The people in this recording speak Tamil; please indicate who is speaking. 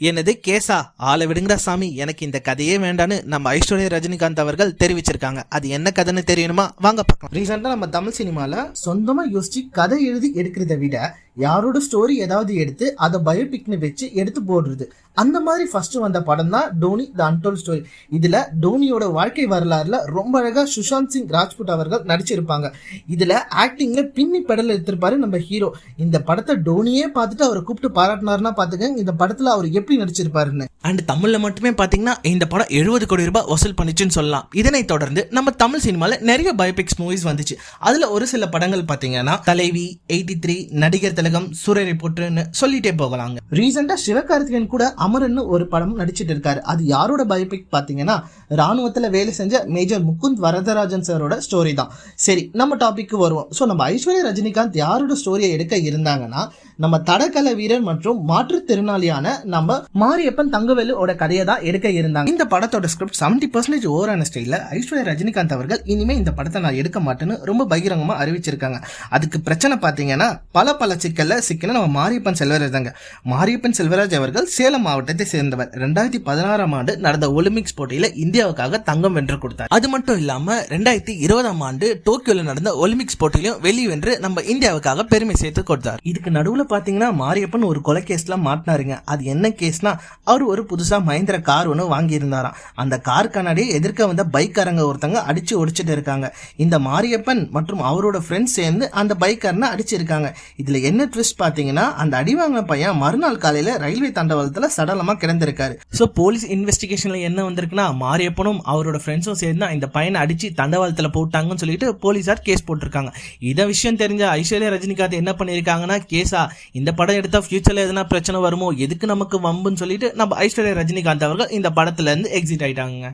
Speaker 1: என்னது கேசா? ஆளை விடுங்கடா சாமி. எனக்கு இந்த கதையே வேண்டான்னு நம்ம ஐஸ்வர்யா ரஜினிகாந்த் அவர்கள் தெரிவிச்சிருக்காங்க. அது என்ன கதைன்னு தெரியணுமா? வாங்க பார்க்கலாம். ரீசெண்டாக நம்ம தமிழ் சினிமாவில் சொந்தமாக யோசிச்சு கதை எழுதி எடுக்கிறத விட யாரோட ஸ்டோரி ஏதாவது எடுத்து அதை பயோபிக்னு வச்சு எடுத்து போடுறது. அந்த மாதிரி ஃபர்ஸ்ட் வந்த படம் தான் டோனி த அன்டோல் ஸ்டோரி இதுல டோனியோட வாழ்க்கை வரலாறுல ரொம்ப அழகா சுஷாந்த் சிங் ராஜ்புட் அவர்கள் நடிச்சிருப்பாங்க. இதுல ஆக்டிங்ல பின்னி பெடல் எடுத்திருப்பாரு நம்ம ஹீரோ இந்த படத்தை டோனியே பார்த்துட்டு அவரை கூப்பிட்டு பாராட்டினாருன்னா பாத்துக்கங்க இந்த படத்துல அவர் எப்படி நடிச்சிருப்பாருன்னு. அண்ட் தமிழ்ல மட்டுமே பாத்தீங்கன்னா இந்த படம் எழுபது கோடி ரூபாய் வசூல் பண்ணிச்சுன்னு சொல்லலாம். இதனைத் தொடர்ந்து நம்ம தமிழ் சினிமால நிறைய பயோபிக்ஸ் மூவிஸ் வந்துச்சு. அதுல ஒரு சில படங்கள் பாத்தீங்கன்னா தலைவி எயிட்டி த்ரீ நடிகர் திலகம் சூரிய போட்டுன்னு சொல்லிட்டே போகலாங்க. ரீசெண்டா சிவகார்த்திகேயன் கூட அமரன் ஒரு படம் நடிச்சிட்டு இருக்காரு. அது யாரோட பயோபிக் பாத்தீங்கன்னா ராணுவத்துல வேலை செஞ்ச மேஜர் முகுந்த் வரதராஜன் சாரோட ஸ்டோரி தான். சரி நம்ம டாபிக் வருவோம். ஸோ நம்ம ஐஸ்வர்யா ரஜினிகாந்த் யாரோட ஸ்டோரியை எடுக்க இருந்தாங்கன்னா நம்ம தடகள வீரர் மற்றும் மாற்றுத்திறனாளியான நம்ம மாரியப்பன் தங்கவேலுவோட கதையை தான் எடுக்க இருந்தாங்க. இந்த படத்தோட ஸ்கிரிப்ட் செவன்டி பர்சன்டேஜ் ஓவரான ஸ்டைல ஐஸ்வர்யா ரஜினிகாந்த் அவர்கள் இனிமே இந்த படத்தை நான் எடுக்க மாட்டேன்னு ரொம்ப பகிரங்கமா அறிவிச்சிருக்காங்க. அதுக்கு பிரச்சனை பார்த்தீங்கன்னா பல பல சிக்கல்ல சிக்கன நம்ம மாரியப்பன் செல்வராஜ் தாங்க மாரியப்பன் செல்வராஜ் அவர்கள் சேலம் மாவட்டத்தை சேர்ந்தவர். ரெண்டாயிரத்தி பதினாறாம் ஆண்டு நடந்த ஒலிம்பிக்ஸ் போட்டியில இந்தியாவுக்காக தங்கம் வென்று கொடுத்தார். அது மட்டும் இல்லாம ரெண்டாயிரத்தி இருபதாம் ஆண்டு டோக்கியோல நடந்த ஒலிம்பிக்ஸ் போட்டியிலும் வெளி வென்று நம்ம இந்தியாவுக்காக பெருமை சேர்த்து கொடுத்தார். இதுக்கு நடுவுல பார்த்தீங்கன்னா மாரியப்பன் ஒரு கொலை கேஸ்ல மாட்டினாருங்க. அது என்ன கேஸ்னால் அவர் ஒரு புதுசாக மஹிந்திரா கார் ஒன்று வாங்கியிருந்தாராம். அந்த கார் கண்ணாடியை எதிர்க்க வந்த பைக்காரங்க ஒருத்தங்க அடித்து ஒடிச்சிட்டு இருக்காங்க. இந்த மாரியப்பன் மற்றும் அவரோட ஃப்ரெண்ட்ஸ் சேர்ந்து அந்த பைக்காரனை அடிச்சிருக்காங்க. இதில் என்ன ட்விஸ்ட் பார்த்தீங்கன்னா அந்த அடி வாங்கின பையன் மறுநாள் காலையில் ரயில்வே தண்டவாளத்தில் சடலமாக கிடந்திருக்காரு. ஸோ போலீஸ் இன்வெஸ்டிகேஷனில் என்ன வந்திருக்குன்னா மாரியப்பனும் அவரோட ஃப்ரெண்ட்ஸும் சேர்ந்து இந்த பையனை அடித்து தண்டவாளத்தில் போட்டாங்கன்னு சொல்லிட்டு போலீஸார் கேஸ் போட்டிருக்காங்க. இதை விஷயம் தெரிஞ்ச ஐஸ்வர்யா ரஜினிகாந்த் என்ன பண்ணியிருக்காங்கன்னா கேஸா இந்த படம் எடுத்தால் ஃப்யூச்சரில் எதனா பிரச்சனை வருமோ எதுக்கு நமக்கு வம்புன்னு சொல்லிட்டு நம்ம ஐஸ்வர்யா ரஜினிகாந்த் அவர்கள் இந்த படத்துலேருந்து எக்ஸிட் ஆகிட்டாங்க